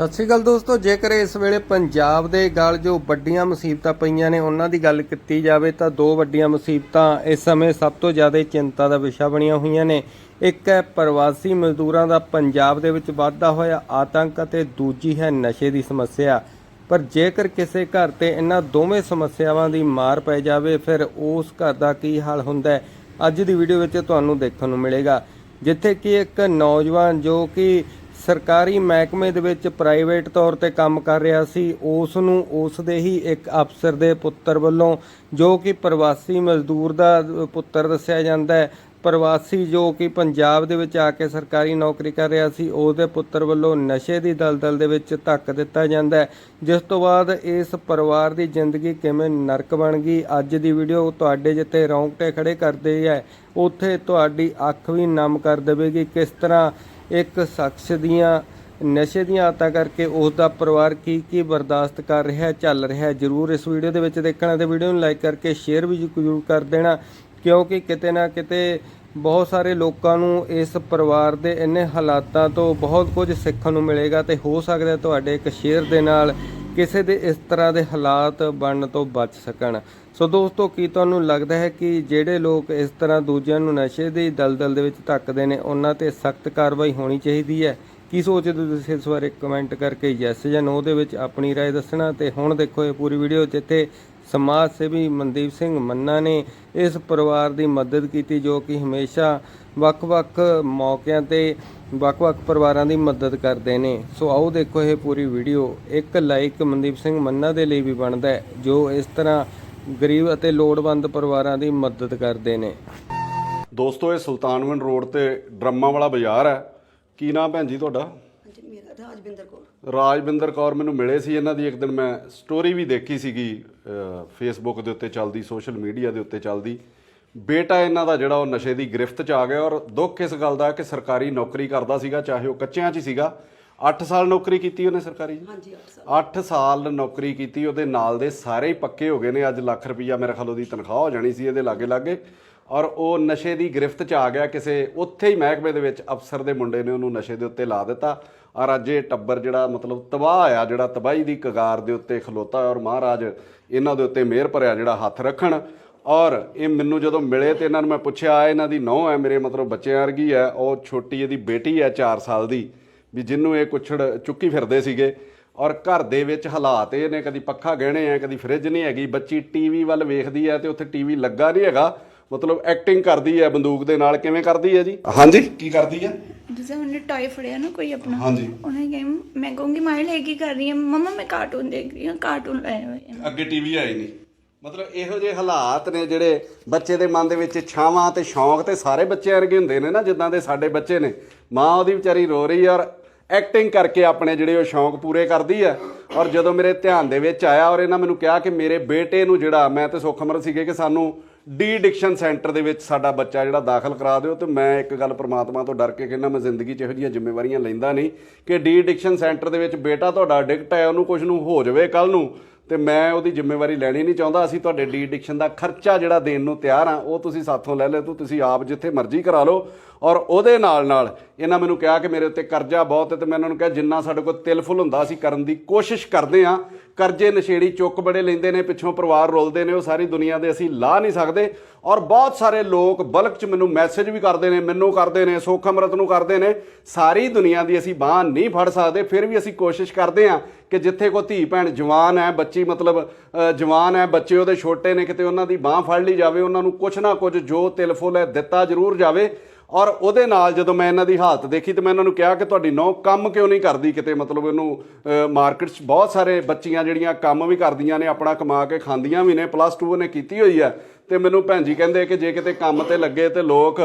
ਸਤਿ ਸ਼੍ਰੀ ਅਕਾਲ ਦੋਸਤੋ, ਜੇਕਰ ਇਸ ਵੇਲੇ ਪੰਜਾਬ ਦੇ ਗਲ ਜੋ ਵੱਡੀਆਂ ਮੁਸੀਬਤਾਂ ਪਈਆਂ ਨੇ, ਉਹਨਾਂ ਦੀ ਗੱਲ ਕੀਤੀ ਜਾਵੇ ਤਾਂ ਦੋ ਵੱਡੀਆਂ ਮੁਸੀਬਤਾਂ ਇਸ ਸਮੇਂ ਸਭ ਤੋਂ ਜ਼ਿਆਦਾ ਚਿੰਤਾ ਦਾ ਵਿਸ਼ਾ ਬਣੀਆਂ ਹੋਈਆਂ ਨੇ। ਇੱਕ ਹੈ ਪ੍ਰਵਾਸੀ ਮਜ਼ਦੂਰਾਂ ਦਾ ਪੰਜਾਬ ਦੇ ਵਿੱਚ ਵਾਧਾ ਹੋਇਆ ਆਤੰਕ ਅਤੇ ਦੂਜੀ ਹੈ ਨਸ਼ੇ ਦੀ ਸਮੱਸਿਆ। ਪਰ ਜੇਕਰ ਕਿਸੇ ਘਰ ਤੇ ਇਹਨਾਂ ਦੋਵੇਂ ਸਮੱਸਿਆਵਾਂ ਦੀ ਮਾਰ ਪੈ ਜਾਵੇ, ਫਿਰ ਉਸ ਘਰ ਦਾ ਕੀ ਹਾਲ ਹੁੰਦਾ ਹੈ? ਅੱਜ ਦੀ ਵੀਡੀਓ ਵਿੱਚ ਤੁਹਾਨੂੰ ਦੇਖਣ ਨੂੰ ਮਿਲੇਗਾ। ਜਿੱਥੇ ਕਿ ਇੱਕ ਨੌਜਵਾਨ ਜੋ ਕਿ ਸਰਕਾਰੀ ਮਹਿਕਮੇ ਦੇ ਵਿੱਚ ਪ੍ਰਾਈਵੇਟ ਤੌਰ ਤੇ ਕੰਮ ਕਰ ਰਿਹਾ ਸੀ, ਉਸ ਨੂੰ ਉਸ ਦੇ ਹੀ ਇੱਕ ਅਫਸਰ ਦੇ ਪੁੱਤਰ ਵੱਲੋਂ, ਜੋ ਕਿ ਪ੍ਰਵਾਸੀ ਮਜ਼ਦੂਰ ਦਾ ਪੁੱਤਰ ਦੱਸਿਆ ਜਾਂਦਾ ਹੈ, ਪ੍ਰਵਾਸੀ ਜੋ ਕਿ ਪੰਜਾਬ ਦੇ ਵਿੱਚ ਆ ਕੇ ਸਰਕਾਰੀ ਨੌਕਰੀ ਕਰ ਰਿਹਾ ਸੀ, ਉਹਦੇ ਪੁੱਤਰ ਵੱਲੋਂ ਨਸ਼ੇ ਦੀ ਦਲਦਲ ਦੇ ਵਿੱਚ ਧੱਕ ਦਿੱਤਾ ਜਾਂਦਾ ਜਿਸ ਤੋਂ ਬਾਅਦ ਇਸ ਪਰਿਵਾਰ ਦੀ ਜ਼ਿੰਦਗੀ ਕਿਵੇਂ ਨਰਕ ਬਣ ਗਈ, ਅੱਜ ਦੀ ਵੀਡੀਓ ਤੁਹਾਡੇ ਜਿੱਥੇ ਰੌਂਗਟੇ ਖੜੇ ਕਰਦੇ ਹੈ, ਉੱਥੇ ਤੁਹਾਡੀ ਅੱਖ ਵੀ ਨਮ ਕਰ ਦੇਵੇਗੀ। ਕਿਸ ਤਰ੍ਹਾਂ ਇੱਕ ਸ਼ਖਸ ਦੀਆਂ, ਨਸ਼ੇ ਦੀਆਂ ਆਦਤਾਂ ਕਰਕੇ ਉਸ ਦਾ ਪਰਿਵਾਰ ਕੀ ਕੀ ਬਰਦਾਸ਼ਤ ਕਰ ਰਿਹਾ ਹੈ ਚੱਲ ਰਿਹਾ ਜਰੂਰ ਇਸ ਵੀਡੀਓ ਦੇ ਵਿੱਚ ਦੇਖਣਾ ਤੇ ਵੀਡੀਓ ਨੂੰ ਲਾਈਕ ਕਰਕੇ ਸ਼ੇਅਰ ਵੀ ਜ਼ਰੂਰ ਕਰ ਦੇਣਾ, ਕਿਉਂਕਿ ਕਿਤੇ ਨਾ ਕਿਤੇ ਬਹੁਤ ਸਾਰੇ ਲੋਕਾਂ ਨੂੰ ਇਸ ਪਰਿਵਾਰ ਦੇ ਇੰਨੇ ਹਾਲਾਤਾਂ ਤੋਂ ਬਹੁਤ ਕੁਝ ਸਿੱਖਣ ਨੂੰ ਮਿਲੇਗਾ ਤੇ ਹੋ ਸਕਦਾ ਤੁਹਾਡੇ ਇੱਕ ਸ਼ੇਅਰ ਦੇ ਨਾਲ ਕਿਸੇ ਦੇ ਇਸ ਤਰ੍ਹਾਂ ਦੇ ਹਾਲਾਤ ਬਣਨ ਤੋਂ ਬਚ ਸਕਣ ਸੋ ਦੋਸਤੋ ਕੀ ਤੁਹਾਨੂੰ ਲੱਗਦਾ ਹੈ ਕਿ ਜਿਹੜੇ ਲੋਕ ਇਸ ਤਰ੍ਹਾਂ ਦੂਜਿਆਂ ਨੂੰ ਨਸ਼ੇ ਦੀ ਦਲਦਲ ਦੇ ਵਿੱਚ ਧੱਕਦੇ ਨੇ ਉਹਨਾਂ ਤੇ ਸਖਤ ਕਾਰਵਾਈ ਹੋਣੀ ਚਾਹੀਦੀ ਹੈ ਕੀ ਸੋਚਦੇ ਹੋ ਤੁਸੀਂ ਇਸ ਬਾਰੇ ਕਮੈਂਟ ਕਰਕੇ ਯੈਸ ਜਾਂ ਨੋ ਦੇ ਵਿੱਚ ਆਪਣੀ رائے ਦੱਸਣਾ ਤੇ ਹੁਣ ਦੇਖੋ ਇਹ ਪੂਰੀ ਵੀਡੀਓ ਜਿੱਥੇ ਸਮਾਜ ਸੇਵੀ ਮਨਦੀਪ ਸਿੰਘ ਮੰਨਾ ਨੇ ਇਸ ਪਰਿਵਾਰ ਦੀ ਮਦਦ ਕੀਤੀ ਜੋ ਕਿ ਹਮੇਸ਼ਾ ਵੱਖ-ਵੱਖ ਮੌਕਿਆਂ ਤੇ ਵੱਖ-ਵੱਖ ਪਰਿਵਾਰਾਂ ਦੀ ਮਦਦ ਕਰਦੇ ਨੇ। ਸੋ ਆਓ ਦੇਖੋ ਇਹ ਪੂਰੀ ਵੀਡੀਓ। ਇੱਕ ਲਾਈਕ ਮਨਦੀਪ ਸਿੰਘ ਮੰਨਾ ਦੇ ਲਈ ਵੀ ਬਣਦਾ ਹੈ ਜੋ ਇਸ ਤਰ੍ਹਾਂ ਗਰੀਬ ਅਤੇ ਲੋੜਵੰਦ ਪਰਿਵਾਰਾਂ ਦੀ ਮਦਦ ਕਰਦੇ ਨੇ। ਦੋਸਤੋ ਇਹ ਸੁਲਤਾਨਵਿੰਡ ਰੋਡ ਤੇ ਡਰਮਾ ਵਾਲਾ ਬਾਜ਼ਾਰ ਹੈ। ਕੀ ਨਾਮ ਭੈਣ ਜੀ ਤੁਹਾਡਾ? ਹਾਂਜੀ ਮੇਰਾ ਰਾਜਵਿੰਦਰ ਕੌਰ। ਰਾਜਵਿੰਦਰ ਕੌਰ ਮੈਨੂੰ ਮਿਲੇ ਸੀ ਇਹਨਾਂ ਦੀ ਇੱਕ ਦਿਨ। ਮੈਂ ਸਟੋਰੀ ਵੀ ਦੇਖੀ ਸੀਗੀ। ਫੇਸਬੁੱਕ ਦੇ ਉੱਤੇ ਚੱਲਦੀ ਸੋਸ਼ਲ ਮੀਡੀਆ ਦੇ ਉੱਤੇ ਚੱਲਦੀ। ਬੇਟਾ ਇਹਨਾਂ ਦਾ ਜਿਹੜਾ ਉਹ ਨਸ਼ੇ ਦੀ ਗ੍ਰਿਫਤ 'ਚ ਆ ਗਿਆ ਔਰ ਦੁੱਖ ਇਸ ਗੱਲ ਦਾ ਕਿ ਸਰਕਾਰੀ ਨੌਕਰੀ ਕਰਦਾ ਸੀਗਾ ਚਾਹੇ ਉਹ ਕੱਚਿਆਂ 'ਚ ਹੀ ਸੀਗਾ। 8 ਸਾਲ ਨੌਕਰੀ ਕੀਤੀ ਉਹਨੇ ਸਰਕਾਰੀ ਜੀ ਹਾਂਜੀ 8 ਸਾਲ। 8 ਸਾਲ ਨੌਕਰੀ ਕੀਤੀ ਉਹਦੇ ਨਾਲ ਦੇ ਸਾਰੇ ਹੀ ਪੱਕੇ ਹੋ ਗਏ ਨੇ। ਅੱਜ ਲੱਖ ਰੁਪਈਆ ਮੇਰੇ ਖਿਆਲ ਉਹਦੀ ਤਨਖਾਹ ਹੋ ਜਾਣੀ ਸੀ ਇਹਦੇ ਲਾਗੇ ਲਾਗੇ ਔਰ ਉਹ ਨਸ਼ੇ ਦੀ ਗ੍ਰਿਫਤ 'ਚ ਆ ਗਿਆ ਕਿਸੇ ਉੱਥੇ ਹੀ ਮਹਿਕਮੇ ਦੇ ਵਿੱਚ ਅਫਸਰ ਦੇ ਮੁੰਡੇ ਨੇ ਉਹਨੂੰ ਨਸ਼ੇ ਦੇ ਉੱਤੇ ਲਾ ਦਿੱਤਾ। ਔਰ ਅੱਜ ਇਹ ਟੱਬਰ ਜਿਹੜਾ ਮਤਲਬ ਤਬਾਹ ਆ ਜਿਹੜਾ ਤਬਾਹੀ ਦੀ ਕਗਾਰ ਦੇ ਉੱਤੇ ਖਲੋਤਾ ਔਰ ਮਹਾਰਾਜ ਇਹਨਾਂ ਦੇ ਉੱਤੇ ਮਿਹਰ ਭਰਿਆ ਜਿਹੜਾ ਹੱਥ ਰੱਖਣ। ਔਰ ਇਹ ਮੈਨੂੰ ਜਦੋਂ ਮਿਲੇ ਤੇ ਇਹਨਾਂ ਨੂੰ ਮੈਂ ਪੁੱਛਿਆ ਇਹਨਾਂ ਦੀ ਨੌਂ ਹੈ ਮੇਰੇ ਮਤਲਬ ਬੱਚਿਆਂ ਵਰਗੀ ਹੈ ਉਹ ਛੋਟੀ ਇਹਦੀ ਬੇਟੀ ਹੈ 4 ਸਾਲ ਦੀ ਵੀ ਜਿਹਨੂੰ ਇਹ ਕੁਛੜ ਚੁੱਕੀ ਫਿਰਦੇ ਸੀਗੇ। ਔਰ ਘਰ ਦੇ ਵਿੱਚ ਹਾਲਾਤ ਇਹ ਨੇ ਕਦੀ ਪੱਖਾ ਗਹਿਣੇ ਆ ਕਦੀ ਫ੍ਰਿਜ ਨਹੀਂ ਹੈਗੀ ਬੱਚੀ ਟੀਵੀ ਵੱਲ ਵੇਖਦੀ ਹੈ ਤੇ ਉੱਥੇ ਟੀਵੀ ਲੱਗਾ ਨਹੀਂ ਹੈਗਾ ਮਤਲਬ ਐਕਟਿੰਗ ਕਰਦੀ ਹੈ ਬੰਦੂਕ ਦੇ ਨਾਲ ਕਿਵੇਂ ਕਰਦੀ ਹੈ ਜੀ? ਹਾਂਜੀ। ਕੀ ਕਰਦੀ ਹੈ? जैसे उन्होंने टॉय फड़िया ना कोई अपना हाँ जी। उन्हें कहीं मैं कहूँगी माए लेके कर रही है मम्मा मैं कार्टून देख रही हूँ कार्टून लाए हुए हैं ਅੱਗੇ ਟੀਵੀ ਆਈ ਨਹੀਂ ਮਤਲਬ ਇਹੋ ਜਿਹੇ ਹਾਲਾਤ ਨੇ ਜਿਹੜੇ ਬੱਚੇ ਦੇ ਮਨ ਦੇ ਵਿੱਚ ਛਾਵਾਂ ਤੇ ਸ਼ੌਂਕ ਤੇ ਸਾਰੇ ਬੱਚੇ ਵਰਗੇ ਹੁੰਦੇ ਨੇ ਨਾ ਜਿੱਦਾਂ ਦੇ ਸਾਡੇ ਬੱਚੇ ਨੇ ਮਾਂ ਉਹਦੀ ਵਿਚਾਰੀ ਰੋ ਰਹੀ ਆ ਔਰ ਐਕਟਿੰਗ ਕਰਕੇ ਆਪਣੇ ਜਿਹੜੇ ਉਹ ਸ਼ੌਂਕ ਪੂਰੇ ਕਰਦੀ ਆ ਔਰ ਜਦੋਂ ਮੇਰੇ ਧਿਆਨ ਦੇ ਵਿੱਚ ਆਇਆ ਔਰ ਇਹਨਾਂ ਮੈਨੂੰ ਕਿਹਾ ਕਿ ਮੇਰੇ ਬੇਟੇ ਨੂੰ ਜਿਹੜਾ ਮੈਂ ਤੇ ਸੁਖਮਰ ਸੀਗੇ ਕਿ ਸਾਨੂੰ ਡੀ ਐਡਿਕਸ਼ਨ ਸੈਂਟਰ ਦੇ ਵਿੱਚ ਸਾਡਾ ਬੱਚਾ ਜਿਹੜਾ ਦਾਖਲ ਕਰਾ ਦਿਓ ਤੇ ਮੈਂ ਇੱਕ ਗੱਲ ਪ੍ਰਮਾਤਮਾ ਤੋਂ ਡਰ ਕੇ ਕਹਿੰਦਾ ਮੈਂ ਜ਼ਿੰਦਗੀ 'ਚ ਇਹੋ ਜਿਹੀਆਂ ਜ਼ਿੰਮੇਵਾਰੀਆਂ ਲੈਂਦਾ ਨਹੀਂ ਕਿ ਡੀ ਐਡਿਕਸ਼ਨ ਸੈਂਟਰ ਦੇ ਵਿੱਚ ਬੇਟਾ ਤੁਹਾਡਾ ਐਡਿਕਟ ਹੈ, ਉਹਨੂੰ ਕੁਝ ਨੂੰ ਹੋ ਜਾਵੇ ਕੱਲ ਨੂੰ ਤੇ ਮੈਂ ਉਹਦੀ ਜ਼ਿੰਮੇਵਾਰੀ ਲੈਣੀ ਨਹੀਂ ਚਾਹੁੰਦਾ। ਅਸੀਂ ਤੁਹਾਡੇ ਡੀ ਐਡਿਕਸ਼ਨ ਦਾ ਖਰਚਾ ਜਿਹੜਾ ਦੇਣ ਨੂੰ ਤਿਆਰ ਆ ਉਹ ਤੁਸੀਂ ਸਾਥੋਂ ਲੈ ਲਿਓ ਤੋ ਤੁਸੀਂ ਆਪ ਜਿੱਥੇ ਮਰਜ਼ੀ ਕਰਾ ਲਓ ਔਰ ਉਹਦੇ ਨਾਲ ਨਾਲ ਇਹਨਾਂ ਮੈਨੂੰ ਕਿਹਾ ਕਿ ਮੇਰੇ ਉੱਤੇ ਕਰਜ਼ਾ ਬਹੁਤ ਹੈ ਤੇ ਮੈਂ ਉਹਨਾਂ ਨੂੰ ਕਿਹਾ ਜਿੰਨਾ ਸਾਡੇ ਕੋਲ ਤਿਲਫੁੱਲ ਹੁੰਦਾ, ਅਸੀਂ ਕਰਨ ਦੀ ਕੋਸ਼ਿਸ਼ ਕਰਦੇ ਆ ਕਰਜ਼ੇ ਨਸ਼ੇੜੀ ਚੁੱਕ ਬੜੇ ਲੈਂਦੇ ਨੇ, ਪਿੱਛੋਂ ਪਰਿਵਾਰ ਰੁਲਦੇ ਨੇ, ਉਹ ਸਾਰੀ ਦੁਨੀਆ ਦੇ ਅਸੀਂ ਲਾ ਨਹੀਂ ਸਕਦੇ। ਔਰ ਬਹੁਤ ਸਾਰੇ ਲੋਕ ਬਲਕ ਚ ਮੈਨੂੰ ਮੈਸੇਜ ਵੀ ਕਰਦੇ ਨੇ, ਮੈਨੂੰ ਕਰਦੇ ਨੇ, ਸੁਖ ਅੰਮ੍ਰਿਤ ਨੂੰ ਕਰਦੇ ਨੇ। ਸਾਰੀ ਦੁਨੀਆ ਦੀ ਅਸੀਂ ਬਾਹ ਨਹੀਂ ਫੜ ਸਕਦੇ, ਫਿਰ ਵੀ ਅਸੀਂ ਕੋਸ਼ਿਸ਼ ਕਰਦੇ ਆ ਕਿ ਜਿੱਥੇ ਕੋ ਧੀ ਭੈਣ ਜਵਾਨ ਹੈ, ਬੱਚੀ ਮਤਲਬ ਜਵਾਨ ਹੈ, ਬੱਚੇ ਉਹਦੇ ਛੋਟੇ ਨੇ, ਕਿਤੇ ਉਹਨਾਂ ਦੀ ਬਾਹ ਫੜ ਲਈ ਜਾਵੇ, ਉਹਨਾਂ ਨੂੰ ਕੁਛ ਨਾ ਕੁਝ ਜੋ ਤਿਲ ਫੁੱਲ ਹੈ ਦਿੱਤਾ ਜ਼ਰੂਰ ਜਾਵੇ। ਔਰ ਉਹਦੇ ਨਾਲ ਜਦੋਂ ਮੈਂ ਇਹਨਾਂ ਦੀ ਹਾਲਤ ਦੇਖੀ ਤੇ ਮੈਂ ਇਹਨਾਂ ਨੂੰ ਕਿਹਾ ਕਿ ਤੁਹਾਡੀ ਨੌ ਕੰਮ ਕਿਉਂ ਨਹੀਂ ਕਰਦੀ ਕਿਤੇ? ਮਤਲਬ ਇਹਨੂੰ ਮਾਰਕੀਟ 'ਚ ਬਹੁਤ ਸਾਰੇ ਬੱਚੀਆਂ ਜਿਹੜੀਆਂ ਕੰਮ ਵੀ ਕਰਦੀਆਂ ਨੇ, ਆਪਣਾ ਕਮਾ ਕੇ ਖਾਂਦੀਆਂ ਵੀ ਨੇ ਪਲੱਸ 2 ਉਹਨੇ ਕੀਤੀ ਹੋਈ ਹੈ। ਤੇ ਮੈਨੂੰ ਭੈਣ ਜੀ ਕਹਿੰਦੇ ਕਿ ਜੇ ਕਿਤੇ ਕੰਮ ਤੇ ਲੱਗੇ ਤੇ ਲੋਕ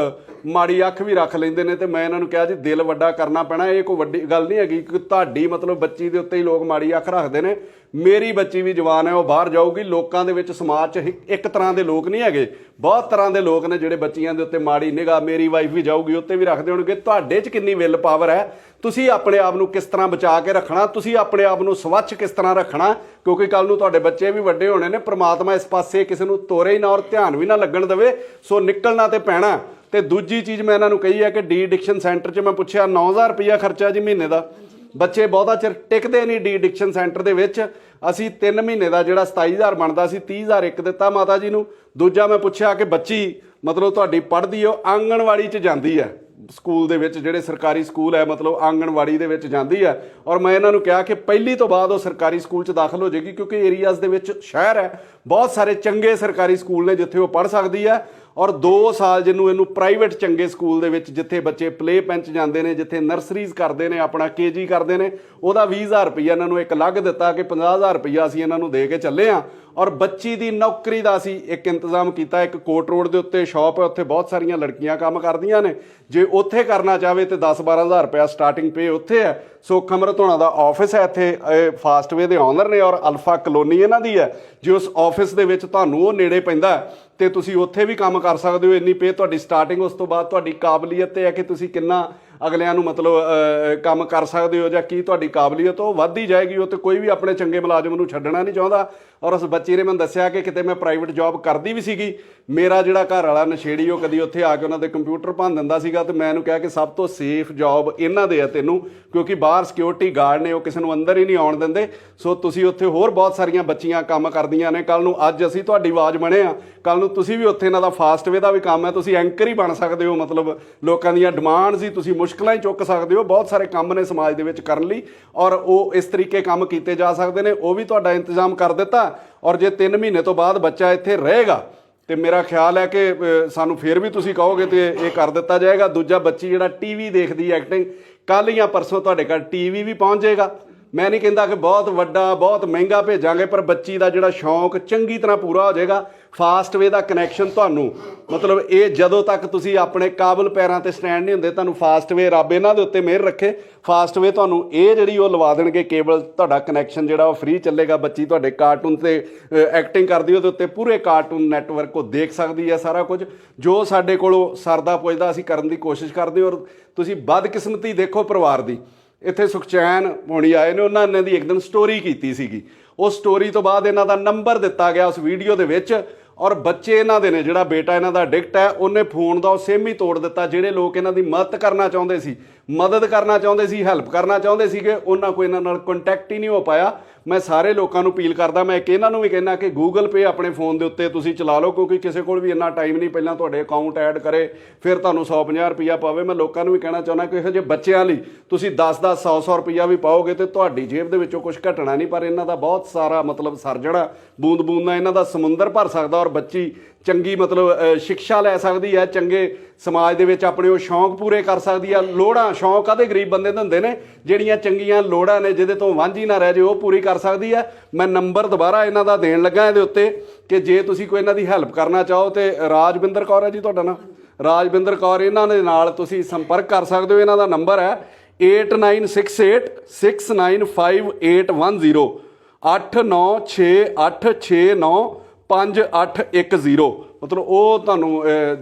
ਮਾੜੀ ਅੱਖ ਵੀ ਰੱਖ ਲੈਂਦੇ ਨੇ ਤੇ ਮੈਂ ਇਹਨਾਂ ਨੂੰ ਕਿਹਾ ਜੀ, ਦਿਲ ਵੱਡਾ ਕਰਨਾ ਪੈਣਾ, ਇਹ ਕੋਈ ਵੱਡੀ ਗੱਲ ਨਹੀਂ ਹੈਗੀ ਕਿ ਤੁਹਾਡੀ ਮਤਲਬ ਬੱਚੀ ਦੇ ਉੱਤੇ ਹੀ ਲੋਕ ਮਾੜੀ ਅੱਖ ਰੱਖਦੇ ਨੇ। ਮੇਰੀ ਬੱਚੀ ਵੀ ਜਵਾਨ ਹੈ, ਉਹ ਬਾਹਰ ਜਾਊਗੀ, ਲੋਕਾਂ ਦੇ ਵਿੱਚ ਸਮਾਜ 'ਚ ਇੱਕ- ਇੱਕ ਤਰ੍ਹਾਂ ਦੇ ਲੋਕ ਨਹੀਂ ਹੈਗੇ। ਬਹੁਤ ਤਰ੍ਹਾਂ ਦੇ ਲੋਕ ਨੇ ਜਿਹੜੇ ਬੱਚੀਆਂ ਦੇ ਉੱਤੇ ਮਾੜੀ ਨਿਗਾਹ, ਮੇਰੀ ਵਾਈਫ ਵੀ ਜਾਊਗੀ, ਉੱਤੇ ਵੀ ਰੱਖਦੇ ਹੋਣਗੇ। ਤੁਹਾਡੇ 'ਚ ਕਿੰਨੀ ਵਿਲ ਪਾਵਰ ਹੈ? ਤੁਸੀਂ ਆਪਣੇ ਆਪ ਨੂੰ ਕਿਸ ਤਰ੍ਹਾਂ ਬਚਾ ਕੇ ਰੱਖਣਾ? ਤੁਸੀਂ ਆਪਣੇ ਆਪ ਨੂੰ ਸਵੱਛ ਕਿਸ ਤਰ੍ਹਾਂ ਰੱਖਣਾ? ਕਿਉਂਕਿ ਕੱਲ ਨੂੰ ਤੁਹਾਡੇ ਬੱਚੇ ਵੀ ਵੱਡੇ ਹੋਣੇ ਨੇ, ਪ੍ਰਮਾਤਮਾ ਇਸ ਪਾਸੇ ਕਿਸੇ ਨੂੰ ਤੋਰੇ ਹੀ ਨਾ ਔਰ ਧਿਆਨ ਵੀ ਨਾ ਲੱਗਣ ਦੇਵੇ। ਸੋ ਨਿਕਲਣਾ ਤੇ ਪੈਣਾ। ਤੇ ਦੂਜੀ ਚੀਜ਼ ਮੈਂ ਇਹਨਾਂ ਨੂੰ ਕਹੀ ਹੈ ਕਿ ਡੀ ਐਡਿਕਸ਼ਨ ਸੈਂਟਰ 'ਚ ਮੈਂ ਪੁੱਛਿਆ 9000 ਰੁਪਇਆ ਖਰਚਾ ਜੀ ਮਹੀਨੇ ਦਾ। ਬੱਚੇ ਬਹੁਤਾ ਚਿਰ ਟਿਕਦੇ ਨਹੀਂ ਡੀ ਐਡਿਕਸ਼ਨ ਸੈਂਟਰ ਦੇ ਵਿੱਚ। ਅਸੀਂ 3 ਮਹੀਨੇ ਦਾ ਜਿਹੜਾ 27000 ਬਣਦਾ ਸੀ 30000 ਇੱਕ ਦਿੱਤਾ ਮਾਤਾ ਜੀ ਨੂੰ। ਦੂਜਾ ਮੈਂ ਪੁੱਛਿਆ ਕਿ ਬੱਚੀ, ਮਤਲਬ ਤੁਹਾਡੀ ਪੜ੍ਹਦੀ ਉਹ ਆਂਗਣਵਾੜੀ 'ਚ ਜਾਂਦੀ ਹੈ? ਸਕੂਲ ਦੇ ਵਿੱਚ ਜਿਹੜੇ ਸਰਕਾਰੀ ਸਕੂਲ ਹੈ, ਮਤਲਬ ਆਂਗਣਵਾੜੀ ਦੇ ਵਿੱਚ ਜਾਂਦੀ ਹੈ। ਔਰ ਮੈਂ ਇਹਨਾਂ ਨੂੰ ਕਿਹਾ ਕਿ ਪਹਿਲੀ ਤੋਂ ਬਾਅਦ ਉਹ ਸਰਕਾਰੀ ਸਕੂਲ 'ਚ ਦਾਖਲ ਹੋ ਜਾਏਗੀ, ਕਿਉਂਕਿ ਏਰੀਆਜ਼ ਦੇ ਵਿੱਚ ਸ਼ਹਿਰ ਹੈ। ਬਹੁਤ ਸਾਰੇ ਚੰਗੇ ਸਰਕਾਰੀ ਸਕੂਲ ਨੇ ਜਿੱਥੇ ਉਹ ਪੜ੍ਹ ਸਕਦੀ ਹੈ। ਔਰ 2 ਸਾਲ ਜਿਹਨੂੰ ਇਹਨੂੰ ਪ੍ਰਾਈਵੇਟ ਚੰਗੇ ਸਕੂਲ ਦੇ ਵਿੱਚ ਜਿੱਥੇ ਬੱਚੇ ਪਲੇ ਪੈਂਚ ਜਾਂਦੇ ਨੇ, ਜਿੱਥੇ ਨਰਸਰੀਜ਼ ਕਰਦੇ ਨੇ, ਆਪਣਾ ਕੇਜੀ ਕਰਦੇ ਨੇ, ਉਹਦਾ 20000 ਰੁਪਈਆ ਇਹਨਾਂ ਨੂੰ ਇੱਕ ਅਲੱਗ ਦਿੱਤਾ ਕਿ 50000 ਰੁਪਈਆ ਅਸੀਂ ਇਹਨਾਂ ਨੂੰ ਦੇ ਕੇ ਚੱਲੇ ਆ ਔਰ ਬੱਚੀ ਦੀ ਨੌਕਰੀ ਦਾ ਅਸੀਂ ਇੱਕ ਇੰਤਜ਼ਾਮ ਕੀਤਾ, ਇੱਕ ਕੋਟ ਰੋਡ ਦੇ ਉੱਤੇ ਸ਼ਾਪ ਹੈ, ਉੱਥੇ ਬਹੁਤ ਸਾਰੀਆਂ ਲੜਕੀਆਂ ਕੰਮ ਕਰਦੀਆਂ ਨੇ। ਜੇ ਉੱਥੇ ਕਰਨਾ ਚਾਹਵੇ ਤੇ 10-12000 ਰੁਪਇਆ ਸਟਾਰਟਿੰਗ ਪੇ ਉੱਥੇ ਹੈ। ਸੋ ਖਮਰਤ ਹੋਣਾ ਦਾ ਆਫਿਸ ਹੈ ਇੱਥੇ ਫਾਸਟਵੇ ਦੇ ਓਨਰ ਨੇ ਔਰ ਅਲਫਾ ਕਲੋਨੀ ਇਹਨਾਂ ਦੀ ਹੈ, ਜੇ ਉਸ ਆਫਿਸ ਦੇ ਵਿੱਚ ਤੁਹਾਨੂੰ ਉਹ ਨੇੜੇ ਪੈਂਦਾ ਤੇ ਤੁਸੀਂ ਉੱਥੇ ਵੀ ਕੰਮ ਕਰ ਸਕਦੇ ਹੋ, ਇੰਨੀ ਪੇ ਤੁਹਾਡੀ ਸਟਾਰਟਿੰਗ ਉਸ ਤੋਂ ਬਾਅਦ ਤੁਹਾਡੀ ਕਾਬਲੀਅਤ ਤੇ ਹੈ ਕਿ ਤੁਸੀਂ ਕਿੰਨਾ ਅਗਲਿਆਂ ਨੂੰ ਮਤਲਬ ਕੰਮ ਕਰ ਸਕਦੇ ਹੋ ਜਾਂ ਕੀ ਤੁਹਾਡੀ ਕਾਬਲੀਅਤ, ਉਹ ਵੱਧਦੀ ਜਾਏਗੀ, ਉਹ ਤੇ ਕੋਈ ਵੀ ਆਪਣੇ ਚੰਗੇ ਮੁਲਾਜ਼ਮ ਨੂੰ ਛੱਡਣਾ ਨਹੀਂ ਚਾਹੁੰਦਾ। ਔਰ ਉਸ ਬੱਚੀ ਨੇ ਮੈਨੂੰ ਦੱਸਿਆ ਕਿ ਕਿਤੇ ਮੈਂ ਪ੍ਰਾਈਵੇਟ ਜੌਬ ਕਰਦੀ ਵੀ ਸੀਗੀ, ਮੇਰਾ ਜਿਹੜਾ ਘਰ ਵਾਲਾ ਨਸ਼ੇੜੀ, ਉਹ ਕਦੀ ਉੱਥੇ ਆ ਕੇ ਉਹਨਾਂ ਦੇ ਕੰਪਿਊਟਰ ਭੰਨ ਦਿੰਦਾ ਸੀਗਾ ਤੇ ਮੈਂ ਇਹਨੂੰ ਕਿਹਾ ਕਿ ਸਭ ਤੋਂ ਸੇਫ ਜੌਬ ਇਹਨਾਂ ਦੇ ਆ ਤੈਨੂੰ, ਕਿਉਂਕਿ ਬਾਹਰ ਸਿਕਿਉਰਿਟੀ ਗਾਰਡ ਨੇ, ਉਹ ਕਿਸੇ ਨੂੰ ਅੰਦਰ ਹੀ ਨਹੀਂ ਆਉਣ ਦਿੰਦੇ। ਸੋ ਤੁਸੀਂ ਉੱਥੇ ਹੋਰ ਬਹੁਤ ਸਾਰੀਆਂ ਬੱਚੀਆਂ ਕੰਮ ਕਰਦੀਆਂ ਨੇ। ਕੱਲ ਨੂੰ ਅੱਜ ਅਸੀਂ ਤੁਹਾਡੀ ਆਵਾਜ਼ ਬਣੇ ਆ ਕੱਲ ਨੂੰ ਤੁਸੀਂ ਵੀ ਉੱਥੇ ਇਹਨਾਂ ਦਾ ਫਾਸਟਵੇ ਦਾ ਵੀ ਕੰਮ ਹੈ। ਤੁਸੀਂ ਐਂਕਰ ਹੀ ਬਣ ਸਕਦੇ ਹੋ। ਮਤਲਬ ਲੋਕਾਂ ਦੀਆਂ ਡਿਮਾਂਡਸ ਹੀ ਤੁਸੀਂ ਮੁਸ਼ਕਲਾਂ ਹੀ ਚੁੱਕ ਸਕਦੇ ਹੋ, ਬਹੁਤ ਸਾਰੇ ਕੰਮ ਨੇ ਸਮਾਜ ਦੇ ਵਿੱਚ ਕਰਨ ਲਈ, ਔਰ ਉਹ ਇਸ ਤਰੀਕੇ ਕੰਮ ਕੀਤੇ ਜਾ ਸਕਦੇ ਨੇ, ਉਹ ਵੀ ਤੁਹਾਡਾ ਇੰਤਜ਼ਾਮ ਕਰ ਦਿੱਤਾ, ਔਰ ਜੇ 3 ਮਹੀਨੇ ਤੋਂ ਬਾਅਦ ਬੱਚਾ ਇੱਥੇ ਰਹੇਗਾ, ਤੇ ਮੇਰਾ ਖਿਆਲ ਹੈ ਕਿ ਸਾਨੂੰ ਫੇਰ ਵੀ ਤੁਸੀਂ ਕਹੋਗੇ ਤੇ ਇਹ ਕਰ ਦਿੱਤਾ ਜਾਏਗਾ। ਦੂਜਾ ਬੱਚੀ ਜਿਹੜਾ ਟੀਵੀ ਦੇਖਦੀ ਐਕਟਿੰਗ ਕੱਲ ਜਾਂ ਪਰਸੋਂ ਤੁਹਾਡੇ ਘਰ ਟੀਵੀ ਵੀ ਪਹੁੰਚ ਜਾਏਗਾ। ਮੈਂ ਨਹੀਂ ਕਹਿੰਦਾ ਕਿ ਬਹੁਤ ਵੱਡਾ, ਬਹੁਤ ਮਹਿੰਗਾ ਭੇਜਾਂਗੇ, ਪਰ ਬੱਚੀ ਦਾ ਜਿਹੜਾ ਸ਼ੌਂਕ ਚੰਗੀ ਤਰ੍ਹਾਂ ਪੂਰਾ ਹੋ ਜਾਏਗਾ ਫਾਸਟਵੇ ਦਾ ਕਨੈਕਸ਼ਨ ਤੁਹਾਨੂੰ। ਮਤਲਬ ਇਹ ਜਦੋਂ ਤੱਕ ਤੁਸੀਂ ਆਪਣੇ ਕਾਬਲ ਪੈਰਾਂ ਤੇ ਸਟੈਂਡ ਨਹੀਂ ਹੁੰਦੇ, ਤੁਹਾਨੂੰ ਫਾਸਟਵੇ ਰੱਬ ਇਹਨਾਂ ਦੇ ਉੱਤੇ ਮਿਹਰ ਰੱਖੇ। ਫਾਸਟਵੇ ਤੁਹਾਨੂੰ ਇਹ ਜਿਹੜੀ ਉਹ ਲਵਾ ਦੇਣਗੇ ਕੇਬਲ ਤੁਹਾਡਾ ਕਨੈਕਸ਼ਨ ਜਿਹੜਾ ਉਹ ਫ੍ਰੀ ਚੱਲੇਗਾ। ਬੱਚੀ ਤੁਹਾਡੇ ਕਾਰਟੂਨ ਤੇ ਐਕਟਿੰਗ ਕਰਦੀ ਉਹਦੇ ਉੱਤੇ ਪੂਰੇ ਕਾਰਟੂਨ ਨੈਟਵਰਕ ਉਹ ਦੇਖ ਸਕਦੀ ਹੈ ਸਾਰਾ ਕੁਝ। ਜੋ ਸਾਡੇ ਕੋਲੋਂ ਸਰਦਾ ਪੁੱਜਦਾ ਅਸੀਂ ਕਰਨ ਦੀ ਕੋਸ਼ਿਸ਼ ਕਰਦੇ ਔਰ ਤੁਸੀਂ ਬਦਕਿਸਮਤੀ ਦੇਖੋ ਪਰਿਵਾਰ ਦੀ। ਇੱਥੇ ਸੁਖਚੈਨ ਹੋਣੀ ਆਏ ਨੇ, ਉਹਨਾਂ ਨੇ ਦੀ ਇੱਕ ਦਿਨ ਸਟੋਰੀ ਕੀਤੀ ਸੀਗੀ। ਉਹ ਸਟੋਰੀ ਤੋਂ ਬਾਅਦ ਇਹਨਾਂ ਦਾ ਨੰਬਰ ਦਿੱਤਾ ਗਿਆ ਉਸ ਵੀਡੀਓ ਦੇ ਵਿੱਚ ਔਰ ਬੱਚੇ ਇਹਨਾਂ ਦੇ ਨੇ, ਜਿਹੜਾ ਬੇਟਾ ਇਹਨਾਂ ਦਾ ਐਡਿਕਟ ਹੈ, ਉਹਨੇ ਫੋਨ ਦਾ ਉਹ ਸਿਮ ਹੀ ਤੋੜ ਦਿੱਤਾ, ਜਿਹੜੇ ਲੋਕ ਇਹਨਾਂ ਦੀ ਮਦਦ ਕਰਨਾ ਚਾਹੁੰਦੇ ਸੀ। ਮਦਦ ਕਰਨਾ ਚਾਹੁੰਦੇ ਸੀ ਹੈਲਪ ਕਰਨਾ ਚਾਹੁੰਦੇ ਸੀਗੇ, ਉਹਨਾਂ ਕੋਈ ਇਹਨਾਂ ਨਾਲ ਕੰਟੈਕਟ ਹੀ ਨਹੀਂ ਹੋ ਪਾਇਆ। ਮੈਂ ਸਾਰੇ ਲੋਕਾਂ ਨੂੰ ਅਪੀਲ ਕਰਦਾ, ਮੈਂ ਇੱਕ ਇਹਨਾਂ ਨੂੰ ਵੀ ਕਹਿਣਾ ਕਿ Google Pay ਆਪਣੇ ਫੋਨ ਦੇ ਉੱਤੇ ਤੁਸੀਂ ਚਲਾ ਲਓ, ਕਿਉਂਕਿ ਕਿਸੇ ਕੋਲ ਵੀ ਇੰਨਾ ਟਾਈਮ ਨਹੀਂ, ਪਹਿਲਾਂ ਤੁਹਾਡੇ ਅਕਾਊਂਟ ਐਡ ਕਰੇ, ਫਿਰ ਤੁਹਾਨੂੰ 150 ਰੁਪਿਆ ਪਾਵੇ। ਮੈਂ ਲੋਕਾਂ ਨੂੰ ਵੀ ਕਹਿਣਾ ਚਾਹੁੰਦਾ ਕਿ ਇਹੋ ਜਿਹੇ ਬੱਚਿਆਂ ਲਈ ਤੁਸੀਂ 10-10 100-100 ਰੁਪਿਆ ਵੀ ਪਾਓਗੇ ਤੇ ਤੁਹਾਡੀ ਜੇਬ ਦੇ ਵਿੱਚੋਂ ਕੁਝ ਘਟਣਾ ਨਹੀਂ, ਪਰ ਇਹਨਾਂ ਦਾ ਬਹੁਤ ਸਾਰਾ ਮਤਲਬ ਸਰਜਣਾ ਬੂੰਦ ਬੂੰਦ ਨਾਲ ਇਹਨਾਂ ਦਾ ਸਮੁੰਦਰ ਭਰ ਸਕਦਾ ਔਰ ਬੱਚੀ ਚੰਗੀ ਮਤਲਬ ਅ, ਸਿੱਖਿਆ ਲੈ ਸਕਦੀ ਹੈ ਚੰਗੇ ਸਮਾਜ ਦੇ ਵਿੱਚ ਆਪਣੇ ਉਹ ਸ਼ੌਂਕ ਪੂਰੇ ਕਰ ਸਕਦੀ ਹੈ। ਲੋੜਾਂ ਸ਼ੌਂਕ ਆਦੇ ਗਰੀਬ ਬੰਦੇ ਦੇ ਹੁੰਦੇ ਨੇ? ਜਿਹੜੀਆਂ ਚੰਗੀਆਂ ਲੋੜਾਂ ਨੇ ਜਿਹਦੇ ਤੋਂ ਵਾਂਝੀ ਨਾ ਰਹਿ ਜੇ ਉਹ ਪੂਰੀ ਕਰ ਸਕਦੀ ਹੈ। ਮੈਂ ਨੰਬਰ ਦੁਬਾਰਾ ਇਹਨਾਂ ਦਾ ਦੇਣ ਲੱਗਾ ਇਹਦੇ ਉੱਤੇ ਕਿ ਜੇ ਤੁਸੀਂ ਕੋਈ ਇਹਨਾਂ ਦੀ ਹੈਲਪ ਕਰਨਾ ਚਾਹੋ ਤੇ ਰਾਜਵਿੰਦਰ ਕੌਰ ਹੈ ਜੀ ਤੁਹਾਡਾ ਨਾਮ? ਰਾਜਵਿੰਦਰ ਕੌਰ ਇਹਨਾਂ ਦੇ ਨਾਲ ਤੁਸੀਂ ਸੰਪਰਕ ਕਰ ਸਕਦੇ ਹੋ। ਇਹਨਾਂ ਦਾ ਨੰਬਰ ਹੈ 8968695810 8968695810 ਮਤਲਬ ਉਹ ਤੁਹਾਨੂੰ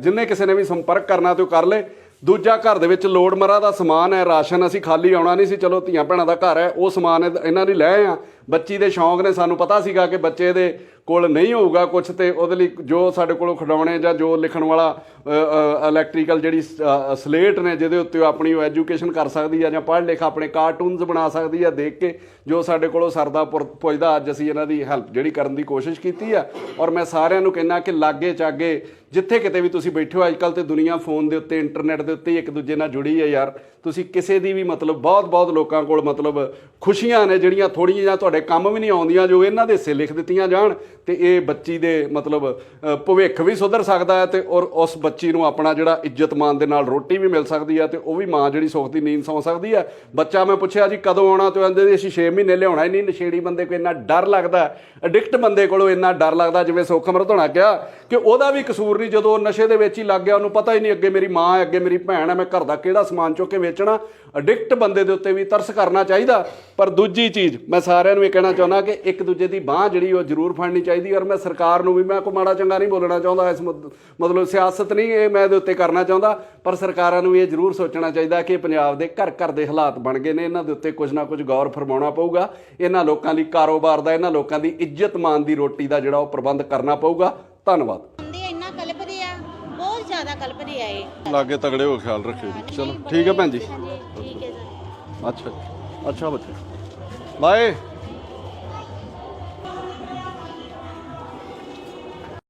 ਜਿੰਨੇ ਕਿਸੇ ਨੇ ਵੀ ਸੰਪਰਕ ਕਰਨਾ ਤੇ ਉਹ ਕਰ ਲੇ। ਦੂਜਾ ਘਰ ਦੇ ਵਿੱਚ ਲੋੜ ਮਰਾ ਦਾ ਸਮਾਨ ਹੈ, ਰਾਸ਼ਨ ਅਸੀਂ ਖਾਲੀ ਆਉਣਾ ਨਹੀਂ ਸੀ, ਚਲੋ ਧੀਆਂ ਭੈਣਾਂ ਦਾ ਘਰ ਹੈ, ਉਹ ਸਮਾਨ ਇਹਨਾਂ ਦੀ ਲੈ ਆਏ ਆ ਬੱਚੀ ਦੇ ਸ਼ੌਂਕ ਨੇ, ਸਾਨੂੰ ਪਤਾ ਸੀਗਾ ਕਿ ਬੱਚੇ ਦੇ ਕੋਲ ਨਹੀਂ ਹੋਊਗਾ ਕੁਝ ਤੇ ਉਹਦੇ ਲਈ ਜੋ ਸਾਡੇ ਕੋਲੋਂ ਖਿਡੌਣੇ ਜਾਂ ਜੋ ਲਿਖਣ ਵਾਲਾ ਇਲੈਕਟ੍ਰੀਕਲ ਜਿਹੜੀ ਸ- ਸਲੇਟ ਨੇ ਜਿਹਦੇ ਉੱਤੇ ਉਹ ਆਪਣੀ ਐਜੂਕੇਸ਼ਨ ਕਰ ਸਕਦੀ ਆ ਜਾਂ ਪੜ੍ਹ ਲਿਖ ਆਪਣੇ ਕਾਰਟੂਨਸ ਬਣਾ ਸਕਦੀ ਆ ਦੇਖ ਕੇ, ਜੋ ਸਾਡੇ ਕੋਲੋਂ ਸਰਦਾ ਪੁਰ- ਪੁੱਜਦਾ, ਅੱਜ ਅਸੀਂ ਇਹਨਾਂ ਦੀ ਹੈਲਪ ਜਿਹੜੀ ਕਰਨ ਦੀ ਕੋਸ਼ਿਸ਼ ਕੀਤੀ ਆ। ਔਰ ਮੈਂ ਸਾਰਿਆਂ ਨੂੰ ਕਹਿੰਦਾ ਕਿ ਲਾਗੇ ਚਾਗੇ, ਜਿੱਥੇ ਕਿਤੇ ਵੀ ਤੁਸੀਂ ਬੈਠੇ ਹੋ ਅੱਜਕੱਲ ਤੇ ਦੁਨੀਆ ਫੋਨ ਦੇ ਉੱਤੇ ਇੰਟਰਨੈਟ ਦੇ ਉੱਤੇ ਇੱਕ ਦੂਜੇ ਨਾਲ ਜੁੜੀ ਹੈ ਯਾਰ। ਤੁਸੀਂ ਕਿਸੇ ਦੀ ਵੀ ਮਤਲਬ ਬਹੁਤ ਬਹੁਤ ਲੋਕਾਂ ਕੋਲ ਮਤਲਬ ਖੁਸ਼ੀਆਂ ਨੇ ਜਿਹੜੀਆਂ ਥੋੜੀਆਂ ਜਾਂ ਤੁਹਾਡੇ ਕੰਮ ਵੀ ਨਹੀਂ ਆਉਂਦੀਆਂ ਜੋ ਇਹਨਾਂ ਦੇ ਹਿੱਸੇ ਲਿਖ ਦਿੱਤੀਆਂ ਜਾਣ ਤੇ ਇਹ ਬੱਚੀ ਦੇ ਮਤਲਬ ਭਵਿੱਖ ਵੀ ਸੁਧਰ ਸਕਦਾ ਹੈ ਤੇ ਔਰ ਉਸ ਬੱਚੀ ਨੂੰ ਆਪਣਾ ਜਿਹੜਾ ਇੱਜ਼ਤ ਮਾਨ ਦੇ ਨਾਲ ਰੋਟੀ ਵੀ ਮਿਲ ਸਕਦੀ ਹੈ ਤੇ ਉਹ ਵੀ ਮਾਂ ਜਿਹੜੀ ਸੁੱਖ ਦੀ ਨੀਂਦ ਸੌਂ ਸਕਦੀ ਹੈ। ਬੱਚਾ ਮੈਂ ਪੁੱਛਿਆ ਜੀ, ਕਦੋਂ ਆਉਣਾ? ਤੇ ਕਹਿੰਦੇ ਜੀ, ਅਸੀਂ 6 ਮਹੀਨੇ ਲਿਆਉਣਾ ਹੀ ਨਹੀਂ। ਨਸ਼ੇੜੀ ਬੰਦੇ ਕੋਲ ਇੰਨਾ ਡਰ ਲੱਗਦਾ ਐਡਿਕਟ ਬੰਦੇ ਕੋਲੋਂ ਇੰਨਾ ਡਰ ਲੱਗਦਾ ਜਿਵੇਂ ਸੁੱਖ ਅਮਰਤ ਹੋਣਾ ਕਿਹਾ ਕਿ ਉਹਦਾ ਵੀ ਕਸੂਰ ਨਹੀਂ ਜਦੋਂ ਉਹ ਨਸ਼ੇ ਦੇ ਵਿੱਚ ਹੀ ਲੱਗ ਗਿਆ, ਉਹਨੂੰ ਪਤਾ ਹੀ ਨਹੀਂ ਅੱਗੇ ਮੇਰੀ ਮਾਂ ਹੈ, ਅੱਗੇ ਮੇਰੀ ਭੈਣ ਹੈ, ਮੈਂ ਘਰ ਦਾ ਕਿਹੜਾ ਸਮਾਨ ਚੁੱਕ ਕੇ ਵੇਚਣਾ? ਐਡਿਕਟ ਬੰਦੇ ਦੇ ਉੱਤੇ ਵੀ ਤਰਸ ਕਰਨਾ ਚਾਹੀਦਾ। ਪਰ ਦੂਜੀ ਚੀਜ਼ ਮੈਂ ਸਾਰਿਆਂ ਨੂੰ ਇਹ ਕਹਿਣਾ ਚਾਹੁੰਦਾ ਕਿ ਇੱਕ ਦੂਜੇ ਦੀ ਬਾਹ ਜਿਹੜੀ ਉਹ ਜ਼ਰੂਰ ਫੜਨੀ ਚਾਹੀਦੀ ਔਰ ਮੈਂ ਸਰਕਾਰ ਨੂੰ ਵੀ ਮੈਂ ਕੋਈ ਮਾੜਾ ਚੰਗਾ ਨਹੀਂ ਬੋਲਣਾ ਚਾਹੁੰਦਾ ਇਸ ਮਤਲਬ ਸਿਆਸਤ ਨਹੀਂ ਇਹ ਮੈਂ ਇਹਦੇ ਉੱਤੇ ਕਰਨਾ ਚਾਹੁੰਦਾ ਪਰ ਸਰਕਾਰਾਂ ਨੂੰ ਇਹ ਜ਼ਰੂਰ ਸੋਚਣਾ ਚਾਹੀਦਾ ਕਿ ਪੰਜਾਬ ਦੇ ਘਰ ਘਰ ਦੇ ਹਾਲਾਤ ਬਣ ਗਏ ਨੇ ਇਹਨਾਂ ਦੇ ਉੱਤੇ ਕੁਝ ਨਾ ਕੁਝ ਗੌਰ ਫਰਮਾਉਣਾ ਪਊਗਾ ਇਹਨਾਂ ਲੋਕਾਂ ਲਈ ਕਾਰੋਬਾਰ ਦਾ ਇਹਨਾਂ ਲੋਕਾਂ ਦੀ ਇੱਜ਼ਤ ਮਾਨ ਦੀ ਰੋਟੀ ਦਾ ਜਿਹੜਾ ਉਹ ਪ੍ਰਬੰਧ ਕਰਨਾ ਪਊਗਾ। ਧੰਨਵਾਦ। ਹੁੰਦੇ ਇੰਨਾ ਕਲਪਦੇ ਆ ਬਹੁਤ ਜ਼ਿਆਦਾ ਕਲਪਦੇ ਆ ਇਹ। ਲਾਗੇ ਤਗੜੇ ਹੋ ਖਿਆਲ ਰੱਖਿਓ ਜੀ। ਚਲੋ ਠੀਕ ਹੈ ਭੈਣ ਜੀ। ਠੀਕ ਹੈ ਸਰ ਅੱਛਾ ਅੱਛਾ ਬੱਚੇ। ਬਾਏ।